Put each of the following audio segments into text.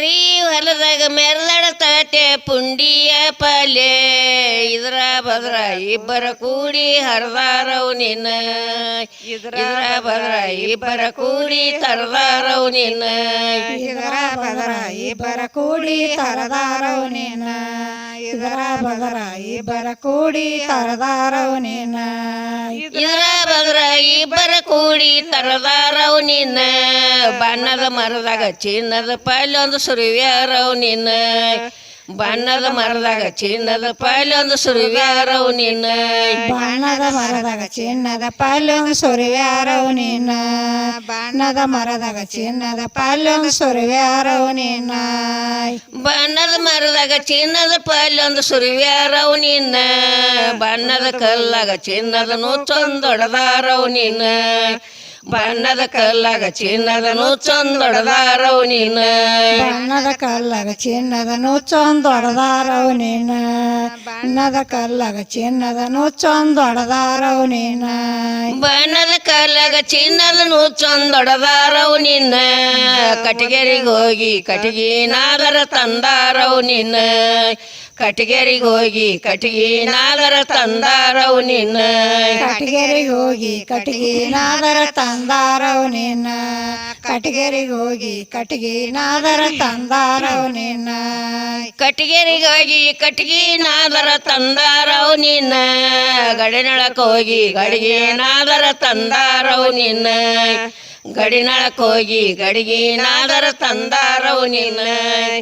ಕೆರಿ ಹೊಲದಾಗ ಮೆರಳಾಡತತೆ ಪುಂಡಿಯ ಪಲ್ಲೆ ಬದ್ರ ಇಬ್ಬರ ಕೂಡಿ ಹರಿದಾರವು ನಿನ್ನ. ಇದ್ರ ಬದ್ರ ಇಬ್ಬರ ಕೂಡಿ ತರದಾರವು ನಿನ್ನ. ಇದರ ಭದ್ರ ಇಬ್ಬರ ಕೂಡಿ ತರದಾರವು ನಿನ್ನ. ಇದರ ಭದ್ರ ಇಬ್ಬರ ಕೂಡಿ ತರದಾರವು ನಿನ್ನ. ಇದರ ಬದ್ರ ಇಬ್ಬರ ಕೂಡಿ ತರದಾರವು ನಿನ್ನ. ಬಣ್ಣದ ಮರದಾಗ ಚಿನ್ನದ ಪಲ್ಲೊಂದು ಸುರಿವ್ಯಾರವು ನಿನ್ನ. ಬಣ್ಣದ ಮರದಾಗ ಚಿನ್ನದ ಪಲ್ಲೊಂದು ಸುರಿವ್ಯಾರವು ನಿನ್ನ. ಬಣ್ಣದ ಮರದಾಗ ಚಿನ್ನದ ಪಲ್ಲೊಂದು ಸುರಿವ್ಯಾರವು ನಿನ್ನ. ಬಣ್ಣದ ಮರದಾಗ ಚಿನ್ನದ ಪಲ್ಲೊಂದು ಸುರಿವ್ಯಾರವು ನಿನ್ನ. ಬಣ್ಣದ ಮರದಾಗ ಚಿನ್ನದ ಪೈಲೊಂದು ಸುರಿವ್ಯಾರವು ನಿನ್ನ. ಬಣ್ಣದ ಕಲ್ಲಾಗ ಚಿನ್ನದ ನುಚ್ಚೊಂದೊಡದಾರವು ನಿನ್ನ. ಬಣ್ಣದ ಕಲ್ಲಾಗ ಚಿನ್ನದ ನುಚ್ಚೊಂದೊಡದಾರವು ನಿನ್ನ ಬಣ್ಣದ ಕಲ್ಲಾಗ ಚಿನ್ನದ ನುಚ್ಚೊಂದೊಡದಾರವು ನೀನ. ಬಣ್ಣದ ಕಲ್ಲಾಗ ಚಿನ್ನದ ನುಚ್ಚೊಂದೊಡದಾರವು ನೀನ. ಬಣ್ಣದ ಕಲ್ಲಾಗ ಚಿನ್ನದ ನುಚ್ಚೊಂದೊಡದಾರವು ನಿನ್ನ ಕಟಿಗೆರಿಗೆ ಹೋಗಿ ಕಟಿಗಿ ನಾದರ ತಂದಾರವು ನಿನ್ನ ಕಟಿಗೆರಿಗೆ ಹೋಗಿ ಕಟಿಗೆ ನಾದರ ತಂದಾರವು ನಿನ್ನ. ಕಟಿಗೆರಿಗೆ ಹೋಗಿ ಕಟಿಗೆ ನಾದರ ತಂದಾರವು ನಿನ್ನ. ಕಟಿಗೆರಿಗೆ ಹೋಗಿ ಕಟಿಗೆ ನಾದರ ತಂದಾರವು ನಿನ್ನ. ಕಟಿಗೆರಿಗೆ ಹೋಗಿ ಕಟಿಗೆ ನಾದರ ತಂದಾರವು ನಿನ್ನ. ಗಡಿನೊಳಕ್ಕೆ ಹೋಗಿ ಗಡಿಗೆ ನಾದರ ತಂದಾರವು ನಿನ್ನ. ಗಡಿನಳಕ್ ಹೋಗಿ ಗಡಿಗೆ ನಾದರ ತಂದಾರವು ನಿನ್ನ.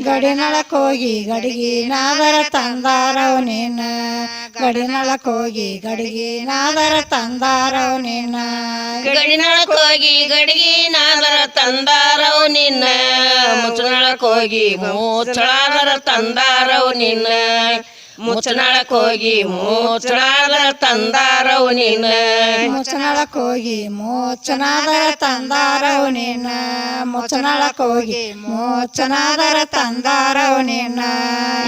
ಗಡಿನಳಕ್ ಹೋಗಿ ಗಡಿಗಿ ನಾದರ ತಂದಾರವು ನಿನ್ನ. ಗಡಿನಳಕ್ ಹೋಗಿ ಗಡಿಗಿ ನಾದರ ತಂದಾರವು ನಿನ್ನ. ಗಡಿನಳಕ್ ಹೋಗಿ ಗಡಿಗೆ ನಾದರ ತಂದಾರವು ನಿನ್ನ. ಮುಚ್ಚನಳಕ್ ಹೋಗಿ ಮೂಚಳಾದರ ತಂದಾರವು ನಿನ್ನ. ಮುಚ್ಚನಳಕ್ ಹೋಗಿ ಮೂಚಳಾದರ ತಂದಾರವು ನೀನ. ಮುಚ್ಚನಳಕ್ ಹೋಗಿ ಮೋಚನಾದರ ತಂದಾರವು ನೀನ. ಮುಚ್ಚನಳಕ್ ಹೋಗಿ ಮೋಚನಾದರ ತಂದಾರವು ನೀನ.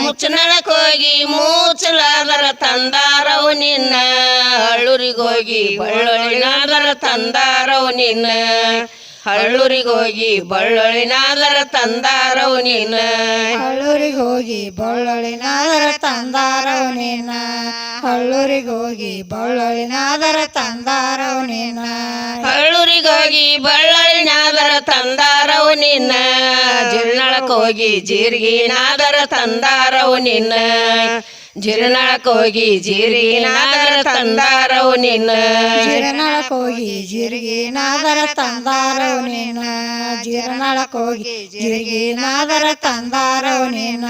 ಮುಚ್ಚನಳಕ್ ಹೋಗಿ ಮೂಚಲಾದರ ತಂದಾರವು ನಿನ್ನ ಅಳ್ಳೂರಿಗೋಗಿ ಹೋಗಿ ಬಳ್ಳೊಳಿನಾದರ ತಂದಾರವು ನಿನ್ನ ಹಳ್ಳೂರಿಗೆ ಹೋಗಿ ಬಳ್ಳೊಳಿನಾದರ ತಂದಾರವು ನೀನ. ಹಳ್ಳೂರಿಗೆ ಹೋಗಿ ಬಳ್ಳೊಳಿನಾದರ ತಂದಾರವು ನೀನ. ಹಳ್ಳೂರಿಗೆ ಹೋಗಿ ಬಳ್ಳೊಳಿನಾದರ ತಂದಾರವು ನೀನ. ಹಳ್ಳೂರಿಗೆ ಹೋಗಿ ಬಳ್ಳೊಳಿನಾದರ ತಂದಾರವು ನಿನ್ನ ಜಿರ್ನಳಕ್ ಹೋಗಿ ಜೀರಿಗೆ ನಾದರ ತಂದಾರವು ನಿನ್ನ ಹೋಗಿ ಜೀರಿಗೆ ನಾದರ ತಂದಾರವು ನಿನ್ನ. ಜೀರನಳಕ್ ಹೋಗಿ ಜೀರಿಗೆ ನಾದರ ತಂದಾರವು ನಿನ್ನ. ಜೀರನಳಕ್ ಹೋಗಿ ಜೀರಿಗೆ ನಾದರ ತಂದಾರವು ನಿನ್ನ.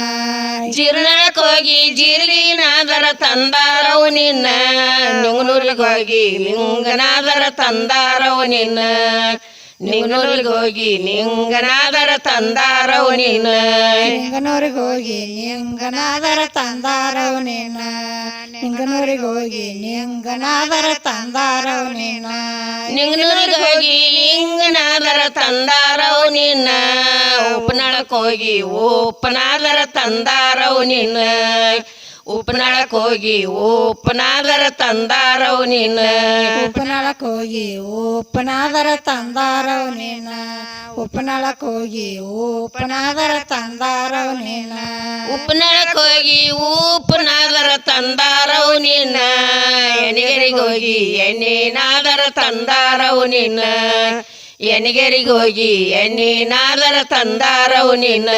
ಜಿರ್ನಳಕ್ ಹೋಗಿ ತಂದಾರವು ನಿನ್ನ. ನಿಂಗನೂರಿಗೆ ಹೋಗಿ ಲಿಂಗನಾದರ ತಂದಾರವು ನಿನ್ನ. ನಿಂಗನೂರಿಗೆ ಹೋಗಿ ನಿಂಗನಾದರ ತಂದಾರವು ನಿನ್ನ ನಿಂಗನೂರಿಗೆ ಹೋಗಿ ನಿಂಗನಾದರ ತಂದಾರವು ನಿನ್ನ ನಿಂಗನೂರಿಗೆ ಹೋಗಿ ನಿಂಗನಾದರ ತಂದಾರವು ನಿನ್ನ ನಿಂಗನೂರಿಗೆ ಹೋಗಿ ಲಿಂಗನಾದರ ತಂದಾರವು ನಿನ್ನ ಉಪನಳಕ್ಕೋಗಿ ಉಪನಾದರ ತಂದಾರವು ನಿನ್ನ ಉಪನಳಕ್ ಹೋಗಿ ಉಪನಾದರ ತಂದಾರವು ನಿನ್ನ ಉಪನಳಕ್ ಹೋಗಿ ಉಪನಾದರ ತಂದಾರವು ನೀನ ಉಪನಳಕ್ ಹೋಗಿ ಉಪನಾದರ ತಂದಾರವು ನೀನ ಉಪನಳಕ್ ಹೋಗಿ ಉಪನಾದರ ತಂದಾರವು ನಿನ್ನ ಎಣಿಗೆರಿಗೆ ಹೋಗಿ ಎಣ್ಣಿನಾದರ ತಂದಾರವು ನಿನ್ನ ಎಣಿಗೆರಿಗೆ ಹೋಗಿ ಎಣ್ಣಿನಾದರ ತಂದಾರವು ನಿನ್ನ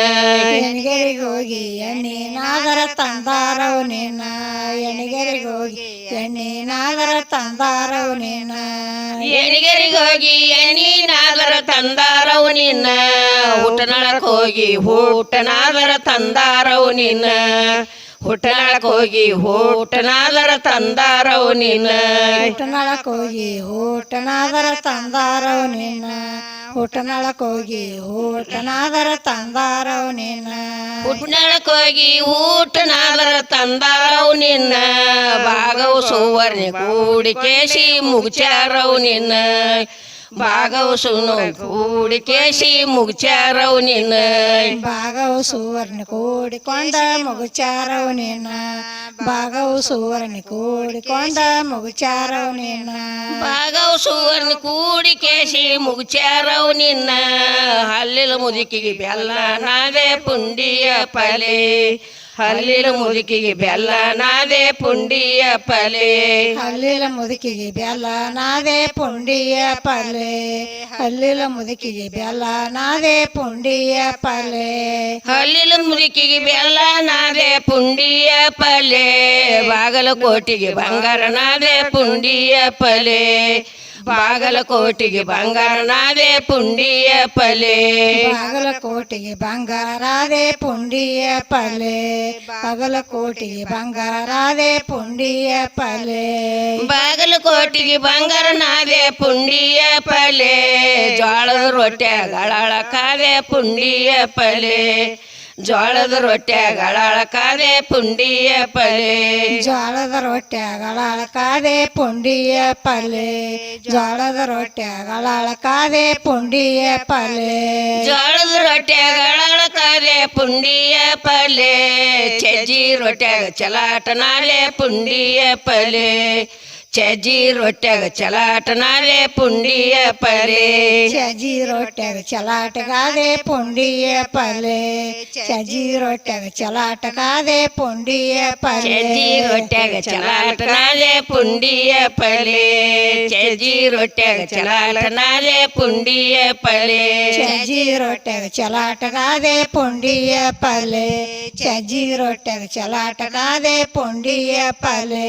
ಎಣಿಗೆರಿಗೆ ಹೋಗಿ ಎಣ್ಣಿನಾದರ ತಂದಾರವು ನಿನ್ನ ಎಣಿಗೆರಿಗೆ ಹೋಗಿ ಎಣ್ಣಿನಾದರ ತಂದಾರವು ನಿನ್ನ ಎಣಿಗೆರಿಗೆ ಹೋಗಿ ಎಣ್ಣಿನಾದರ ತಂದಾರವು ನಿನ್ನ ಊಟನಳಕ್ ಹೋಗಿ ಊಟನಾದರ ತಂದಾರವು ನಿನ್ನ ಹುಟ್ಟನಳಕ್ ಹೋಗಿ ಊಟನಾದರ ತಂದಾರವು ನಿನ್ನ. ಹುಟ್ಟನಾಳಕ್ ಹೋಗಿ ಹೋಟನಾದರ ತಂದಾರವು ನಿನ್ನ. ಹುಟ್ಟನಾಳಕ್ ಹೋಗಿ ಊಟನಾದರ ತಂದಾರವು ನಿನ್ನ. ಹುಟ್ಟನಾಳಕ್ ಹೋಗಿ ಊಟನಾದರ ತಂದಾರವು ನಿನ್ನ. ಭಾಗವು ಸುವರ್ಣ ಕೂಡಿ ಕೇಸಿ ಮುಗ್ಚಾರವು ನಿನ್ನ. ಭಾಗವಸುನು ಕೂಡಿ ಕೇಸಿ ಮುಗ್ಚಾರವು ನಿನ್ನ. ಭಾಗವು ಸುವರ್ಣ ಕೂಡಿಕೊಂಡ ಮಗುಚಾರವು ನಿನ್ನ. ಭಾಗವು ಸುವರ್ಣ ಕೂಡಿಕೊಂಡ ಮಗುಚಾರವು ನಿನ್ನ. ಭಾಗವು ಸುವರ್ಣ ಕೂಡಿ ಕೇಸಿ ಮುಗ್ಚಾರವು ನಿನ್ನ. ಹಲ್ಲಿಲ ಮುದುಕಿಗೆ ಬೆಲ್ಲ ನಾವೇ ಪುಂಡಿಯ ಪಲೆ. ಹಲ್ಲಿಲ ಮುದುಕಿಗೆ ಬೆಲ್ಲ ನಾದೆ ಪುಂಡಿಯ ಪಲೆ ಹಲ್ಲಿಲ ಮುದುಕಿಗೆ ಬೆಲ್ಲ ನಾದೆ ಪುಂಡಿಯ ಪಲ್ಲೆ ಹಲ್ಲಿಲ ಮುದುಕಿಗೆ ಬೆಲ್ಲ ನಾದೆ ಪುಂಡಿಯ ಪಲ್ಲೆ ಹಲ್ಲಿಲ ಮುದುಕಿಗೆ ಬೆಲ್ಲ ನಾದೆ ಪುಂಡಿಯ ಪಲೆ ಬಾಗಲಕೋಟಿಗೆ ಬಂಗಾರ ನಾದೆ ಪುಂಡಿಯ ಪಲೆ ಬಾಗಲಕೋಟಿಗೆ ಬಂಗಾರ ನಾದೆ ಪುಂಡಿಯ ಪಲೆ ಬಾಗಲಕೋಟೆಗೆ ಬಂಗಾರಾದೆ ಪುಂಡಿಯ ಪಲ್ಲೆ ಬಾಗಲಕೋಟೆಗೆ ಬಂಗಾರಾದೆ ಪುಂಡಿಯ ಪಲ್ಲೆ ಬಾಗಲಕೋಟಿಗೆ ಬಂಗಾರ ನಾದೆ ಪುಂಡಿಯ ಪಲೆ ಜೋಳದ ರೊಟ್ಟೆಗಳ ಕಾದೆ ಪುಂಡಿಯ ಪಲೆ ಜೋಳದ ರೊಟ್ಟೆಗಳ ಕಾದೆ ಪುಂಡಿಯ ಪಲೆ ಜೋಳದ ರೊಟ್ಟೆಗಳ ಕಾದೆ ಪುಂಡಿಯ ಪಲ್ಲೆ ಜೋಳದ ರೊಟ್ಟೆಗಳ ಕಾದೆ ಪುಂಡಿಯ ಪಲ್ಲೆ ಜೋಳದ ರೊಟ್ಟೆಗಳ ಕಾದೆ ಪುಂಡಿಯ ಪಲೆ ಚಜ್ಜಿ ರೊಟ್ಯಾಗ ಚಲಾಟ ನಾಳೆ ಪುಂಡಿಯ ಪಲೆ చజీరొట్టెగ చలాటనాలే పుండియ పలే చజీరొట్టెగ చలాటగాదే పుండియ పలే చజీరొట్టెగ చలాటగాదే పుండియ పలే చజీరొట్టెగ చలాటనాలే పుండియ పలే చజీరొట్టెగ చలాటనాలే పుండియ పలే చజీరొట్టెగ చలాటగాదే పుండియ పలే చజీరొట్టెగ చలాటగాదే పుండియ పలే